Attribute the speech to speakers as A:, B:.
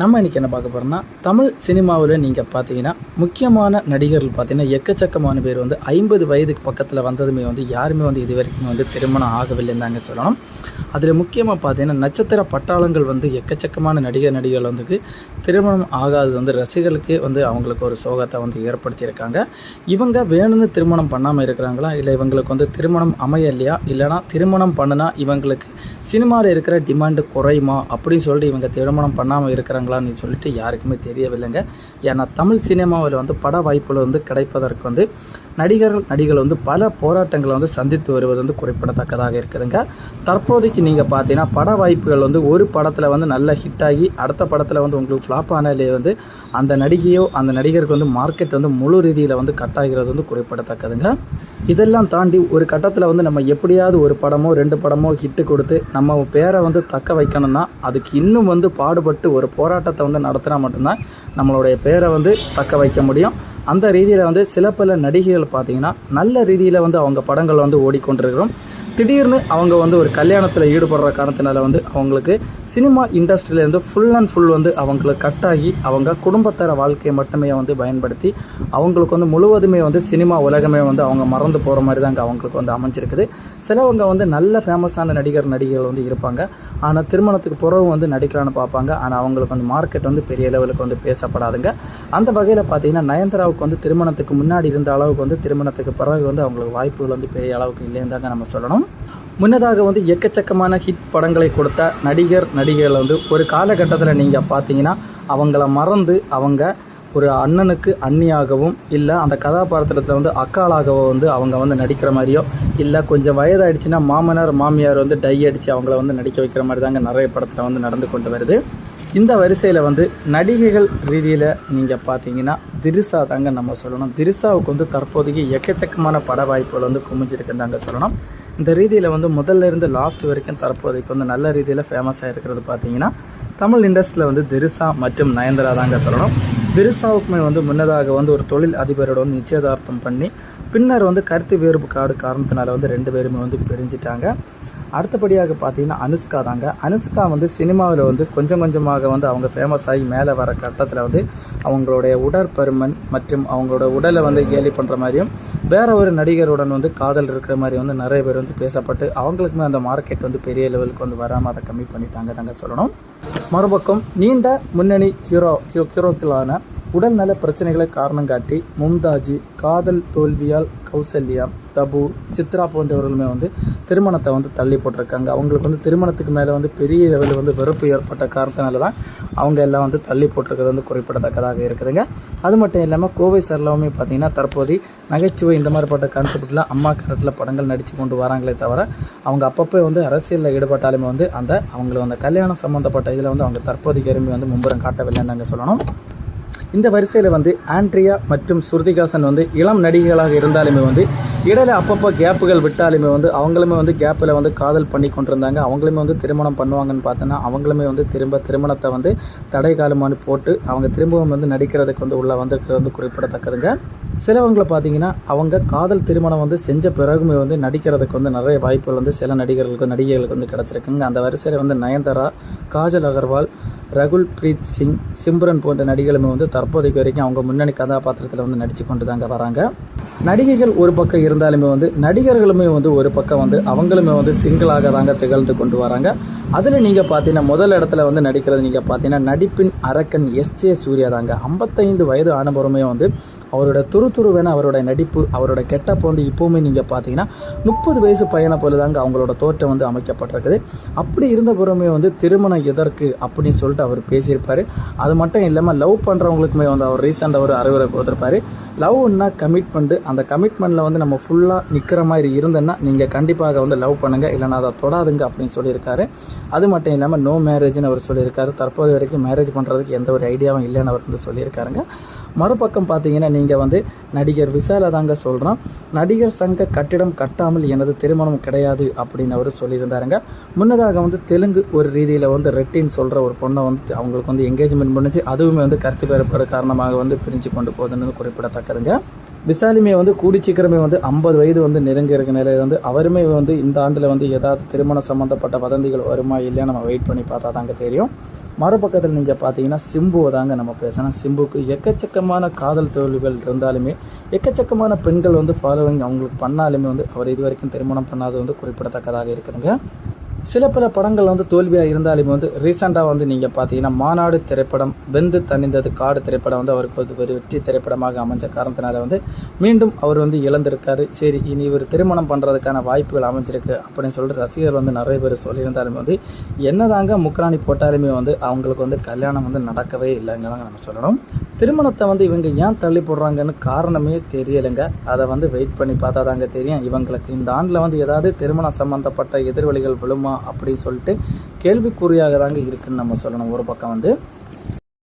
A: நம்ம இன்றைக்கி என்ன பார்க்க போகிறோம்னா தமிழ் சினிமாவில் நீங்கள் பார்த்தீங்கன்னா முக்கியமான நடிகர்கள் பார்த்தீங்கன்னா எக்கச்சக்கமான பேர் வந்து ஐம்பது வயதுக்கு பக்கத்தில் வந்ததுமே வந்து யாருமே வந்து இது வரைக்கும் வந்து திருமணம் ஆகவில்லைன்னு தாங்க சொல்லணும். அதில் முக்கியமாக பார்த்தீங்கன்னா நட்சத்திர பட்டாளங்கள் வந்து எக்கச்சக்கமான நடிகர் நடிகர்கள் வந்து திருமணம் ஆகாதது வந்து ரசிகர்களுக்கே வந்து அவங்களுக்கு ஒரு சோகத்தை வந்து ஏற்படுத்தியிருக்காங்க. இவங்க வேணும்னு திருமணம் பண்ணாமல் இருக்கிறாங்களா? இல்லை இவங்களுக்கு வந்து திருமணம் அமையலையா இல்லைனா திருமணம் பண்ணுனா இவங்களுக்கு சினிமாவில் இருக்கிற டிமாண்டு குறையுமா? அப்படின்னு சொல்லிட்டு இவங்க திருமணம் பண்ணாமல் இருக்கிறாங்க. பண்ணுறாங்களான்னு சொல்லிட்டு யாருக்குமே தெரியவில்லைங்க. ஏன்னா தமிழ் சினிமாவில் வந்து பட வாய்ப்புகள் வந்து கிடைப்பதற்கு வந்து நடிகர்கள் நடிகர்கள் வந்து பல போராட்டங்களை வந்து சந்தித்து வருவது வந்து குறிப்பிடத்தக்கதாக இருக்குதுங்க. தற்போதைக்கு நீங்கள் பார்த்தீங்கன்னா பட வாய்ப்புகள் வந்து ஒரு படத்தில் வந்து நல்ல ஹிட் ஆகி அடுத்த படத்தில் வந்து உங்களுக்கு ஃப்ளாப் ஆனாலே வந்து அந்த நடிகையோ அந்த நடிகருக்கு வந்து மார்க்கெட் வந்து முழு ரீதியில் வந்து கட் ஆகிறது வந்து குறிப்பிடத்தக்கதுங்க. இதெல்லாம் தாண்டி ஒரு கட்டத்தில் வந்து நம்ம எப்படியாவது ஒரு படமோ ரெண்டு படமோ ஹிட்டு கொடுத்து நம்ம பேரை வந்து தக்க வைக்கணும்னா அதுக்கு இன்னும் வந்து பாடுபட்டு ஒரு போராட்டம் போராட்டத்தை வந்து நடத்தினா மட்டும்தான் நம்மளுடைய பேரை வந்து தக்க வைக்க முடியும். அந்த ரீதியில் வந்து சில பல நடிகைகள் பார்த்தீங்கன்னா நல்ல ரீதியில் வந்து அவங்க படங்கள் வந்து ஓடிக்கொண்டிருக்கிறோம். திடீர்னு அவங்க வந்து ஒரு கல்யாணத்தில் ஈடுபடுற காரணத்தினால வந்து அவங்களுக்கு சினிமா இண்டஸ்ட்ரியிலேருந்து ஃபுல் அண்ட் ஃபுல் வந்து அவங்களுக்கு கட் ஆகி அவங்க குடும்பத்தர வாழ்க்கையை மட்டுமே வந்து பயன்படுத்தி அவங்களுக்கு வந்து முழுவதுமே வந்து சினிமா உலகமே வந்து அவங்க மறந்து போகிற மாதிரி தாங்க அவங்களுக்கு வந்து அமைஞ்சிருக்குது. சிலவங்க வந்து நல்ல ஃபேமஸான நடிகர் நடிகைகள் வந்து இருப்பாங்க. ஆனால் திருமணத்துக்கு பிறகு வந்து நடிக்கலான்னு பார்ப்பாங்க. ஆனால் அவங்களுக்கு வந்து மார்க்கெட் வந்து பெரிய லெவலுக்கு வந்து பேசப்படாதுங்க. அந்த வகையில் பார்த்தீங்கன்னா நயன்தாராவுக்கு வந்து திருமணத்துக்கு முன்னாடி இருந்த அளவுக்கு வந்து திருமணத்துக்கு பிறகு வந்து அவங்களுக்கு வாய்ப்புகள் வந்து பெரிய அளவுக்கு இல்லைன்னு தாங்க நம்ம சொல்லணும். முன்னதாக வந்து எக்கச்சக்கமான ஹிட் படங்களை கொடுத்த நடிகர் நடிகைகளை வந்து ஒரு காலகட்டத்தில் நீங்கள் பார்த்தீங்கன்னா அவங்கள மறந்து அவங்க ஒரு அண்ணனுக்கு அண்ணியாகவும் இல்லை அந்த கதாபாத்திரத்தில் வந்து அக்காளாகவோ வந்து அவங்க வந்து நடிக்கிற மாதிரியோ இல்லை கொஞ்சம் வயதாயிடுச்சுன்னா மாமனார் மாமியார் வந்து டை அடித்து அவங்கள வந்து நடிக்க வைக்கிற மாதிரி தாங்க நிறைய படத்தில் வந்து நடந்து கொண்டு வருது. இந்த வரிசையில் வந்து நடிகைகள் ரீதியில் நீங்கள் பார்த்தீங்கன்னா திரிசா தாங்க நம்ம சொல்லணும். திரிசாவுக்கு வந்து தற்போதைக்கு எக்கச்சக்கமான பட வாய்ப்புகள் வந்து குமிஞ்சிருக்குன்னு தாங்க சொல்லணும். இந்த ரீதியில் வந்து முதல்ல இருந்து லாஸ்ட் வரைக்கும் தற்போதைக்கு வந்து நல்ல ரீதியில் ஃபேமஸாக இருக்கிறது பார்த்தீங்கன்னா தமிழ் இண்டஸ்ட்ரியில் வந்து திரிசா மற்றும் நயன்தாரா தாங்க சொல்லணும். திரிசாவுக்குமே வந்து முன்னதாக வந்து ஒரு தொழில் அதிபரோட வந்து நிச்சயதார்த்தம் பண்ணி பின்னர் வந்து கருத்து வேறுபாடு காரணத்தினால வந்து ரெண்டு பேருமே வந்து பிரிஞ்சிட்டாங்க. அடுத்தபடியாக பார்த்தீங்கன்னா அனுஷ்கா தாங்க. அனுஷ்கா வந்து சினிமாவில் வந்து கொஞ்சம் கொஞ்சமாக வந்து அவங்க ஃபேமஸ் ஆகி மேலே வர கட்டத்தில் வந்து அவங்களுடைய உடற்பருமன் மற்றும் அவங்களோட உடலை வந்து கேலி பண்ணுற மாதிரியும் வேற ஒரு நடிகருடன் வந்து காதல் இருக்கிற மாதிரி வந்து நிறைய பேர் வந்து பேசப்பட்டு அவங்களுக்குமே அந்த மார்க்கெட் வந்து பெரிய லெவலுக்கு வந்து வராமல் அதை கம்மி பண்ணிட்டாங்க தாங்க சொல்லணும். மறுபக்கம் நீண்ட முன்னணி ஹீரோ ஹீரோக்களான உடல்நல பிரச்சனைகளை காரணம் காட்டி மும்தாஜி காதல் தோல்வியால் கௌசல்யா தபு சித்ரா போன்றவர்களுமே வந்து திருமணத்தை வந்து தள்ளி போட்டிருக்காங்க. அவங்களுக்கு வந்து திருமணத்துக்கு மேலே வந்து பெரிய லெவலில் வந்து வெறுப்பு ஏற்பட்ட காரணத்தினால தான் அவங்க எல்லாம் வந்து தள்ளி போட்டிருக்கிறது வந்து குறிப்பிடத்தக்கதாக இருக்குதுங்க. அது மட்டும் இல்லாமல் கோவை சரளாவுமே பார்த்தீங்கன்னா தற்போது நகைச்சுவை இந்த மாதிரிப்பட்ட கான்செப்டில் அம்மா கரத்தில் படங்கள் நடித்து கொண்டு வராங்களே தவிர அவங்க அப்பப்போ வந்து அரசியலில் ஈடுபட்டாலுமே வந்து அந்த அவங்களுக்கு அந்த கல்யாணம் சம்மந்தப்பட்ட இதில் வந்து அவங்க தற்போதைக்கு எருமை வந்து மும்புறம் காட்டவில்லைன்னு தாங்க சொல்லணும். இந்த வரிசையில் வந்து ஆண்ட்ரியா மற்றும் ஸ்ருதிகாசன் வந்து இளம் நடிகைகளாக இருந்தாலுமே வந்து இடையில அப்பப்போ கேப்புகள் விட்டாலுமே வந்து அவங்களுமே வந்து கேப்பில் வந்து காதல் பண்ணி கொண்டிருந்தாங்க. அவங்களுமே வந்து திருமணம் பண்ணுவாங்கன்னு பார்த்தோன்னா அவங்களுமே வந்து திரும்ப திருமணத்தை வந்து தடை காலமானு போட்டு அவங்க திரும்பவும் வந்து நடிக்கிறதுக்கு வந்து உள்ளே வந்திருக்கிறது வந்து குறிப்பிடத்தக்கதுங்க. சிலவங்களை பார்த்தீங்கன்னா அவங்க காதல் திருமணம் வந்து செஞ்ச பிறகுமே வந்து நடிக்கிறதுக்கு வந்து நிறைய வாய்ப்புகள் வந்து சில நடிகர்களுக்கு நடிகைகளுக்கு வந்து கிடச்சிருக்குங்க. அந்த வரிசையில் வந்து நயன்தாரா காஜல் அகர்வால் ரகுல் பிரீத் சிங் சிம்ரன் போன்ற நடிகளுமே வந்து தற்போதைக்கு வரைக்கும் அவங்க முன்னணி கதாபாத்திரத்தில் வந்து நடித்து கொண்டு தாங்க வராங்க. நடிகைகள் ஒரு பக்கம் இருந்தாலுமே வந்து நடிகர்களுமே வந்து ஒரு பக்கம் வந்து அவங்களுமே வந்து சிங்கிளாக தாங்க திகழ்ந்து கொண்டு வராங்க. அதில் நீங்கள் பார்த்தீங்கன்னா முதல் இடத்துல வந்து நடிக்கிறது நீங்கள் பார்த்தீங்கன்னா நடிப்பின் அரக்கன் எஸ் ஜே சூர்யா தாங்க. ஐம்பத்தைந்து வயது ஆனபுறமே வந்து அவரோட துரு துருவென அவரோட நடிப்பு அவரோட கெட்டப் வந்து இப்போவுமே நீங்கள் பார்த்தீங்கன்னா முப்பது வயசு பையனை போல தாங்க அவங்களோட தோற்றம் வந்து அமைக்கப்பட்டிருக்குது. அப்படி இருந்த புறமே வந்து திருமணம் எதற்கு அப்படின்னு சொல்லிட்டு அவர் பேசியிருப்பார். அது மட்டும் இல்லாமல் லவ் பண்ணுறவங்களுக்குமே வந்து அவர் ரீசெண்டாக ஒரு அறிவுரை கொடுத்துருப்பாரு. லவ்னா கமிட்மெண்ட்டு அந்த கமிட்மெண்ட்டில் வந்து நம்ம ஃபுல்லாக நிற்கிற மாதிரி இருந்தேன்னா நீங்கள் கண்டிப்பாக வந்து லவ் பண்ணுங்கள் இல்லைனா அதை தொடாதுங்க அப்படின்னு சொல்லியிருக்காரு. அது மட்டும் இல்லாமல் நோ மேரேஜ்னு அவர் சொல்லியிருக்காரு. தற்போது வரைக்கும் மேரேஜ் பண்ணுறதுக்கு எந்த ஒரு ஐடியாவும் இல்லைன்னு அவர் வந்து சொல்லியிருக்காருங்க. மறுபக்கம் பார்த்தீங்கன்னா நீங்கள் வந்து நடிகர் விசால தாங்க சொல்கிறோம் நடிகர் சங்க கட்டிடம் கட்டாமல் எனது திருமணம் கிடையாது அப்படின்னு அவர் சொல்லியிருந்தாருங்க. முன்னதாக வந்து தெலுங்கு ஒரு ரீதியில் வந்து ரெட்டின்னு சொல்கிற ஒரு பொண்ணை வந்து அவங்களுக்கு வந்து என்கேஜ்மெண்ட் முடிஞ்சு அதுவுமே வந்து கருத்து வேறுபாடு காரணமாக வந்து பிரிஞ்சு கொண்டு போகுதுன்னு குறிப்பிடத்தக்கதுங்க. விசாலிமே வந்து கூடி சீக்கிரமே வந்து ஐம்பது வயது வந்து நெருங்கி இருக்க நிலையில் வந்து அவருமே வந்து இந்த ஆண்டில் வந்து ஏதாவது திருமணம் சம்மந்தப்பட்ட வதந்திகள் வருமா இல்லையா நம்ம வெயிட் பண்ணி பார்த்தா தாங்க தெரியும். மறுபக்கத்தில் நீங்கள் பார்த்தீங்கன்னா சிம்புவை தாங்க நம்ம பேசணும். சிம்புக்கு எக்கச்சக்கமான காதல் தோல்விகள் இருந்தாலுமே எக்கச்சக்கமான பெண்கள் வந்து ஃபாலோவிங் அவங்களுக்கு பண்ணாலுமே வந்து அவர் இது வரைக்கும் திருமணம் பண்ணாதது வந்து குறிப்பிடத்தக்கதாக இருக்குதுங்க. சில பல படங்கள் வந்து தோல்வியாக இருந்தாலுமே வந்து ரீசெண்டாக வந்து நீங்கள் பார்த்தீங்கன்னா மாநாடு திரைப்படம் வெந்து தணிந்தது காடு திரைப்படம் வந்து அவருக்கு வந்து ஒரு வெற்றி திரைப்படமாக அமைஞ்ச காரணத்தினால வந்து மீண்டும் அவர் வந்து இழந்திருக்காரு. சரி இனி இவர் திருமணம் பண்ணுறதுக்கான வாய்ப்புகள் அமைஞ்சிருக்கு அப்படின்னு சொல்லிட்டு ரசிகர் வந்து நிறைய பேர் சொல்லியிருந்தாலுமே வந்து என்னதாங்க முக்கராணி போட்டாலுமே வந்து அவங்களுக்கு வந்து கல்யாணம் வந்து நடக்கவே இல்லைங்க நம்ம சொல்லணும். திருமணத்தை வந்து இவங்க ஏன் தள்ளி போடுறாங்கன்னு காரணமே தெரியலைங்க. அதை வந்து வெயிட் பண்ணி பார்த்தா தாங்க தெரியும். இவங்களுக்கு இந்த ஆண்டில் வந்து ஏதாவது திருமணம் சம்மந்தப்பட்ட எதிர்வழிகள் விழுமா அப்படின்னு சொல்லிட்டு கேள்விக்குறியாக தாங்க இருக்குன்னு நம்ம சொல்லணும். ஒரு பக்கம் வந்து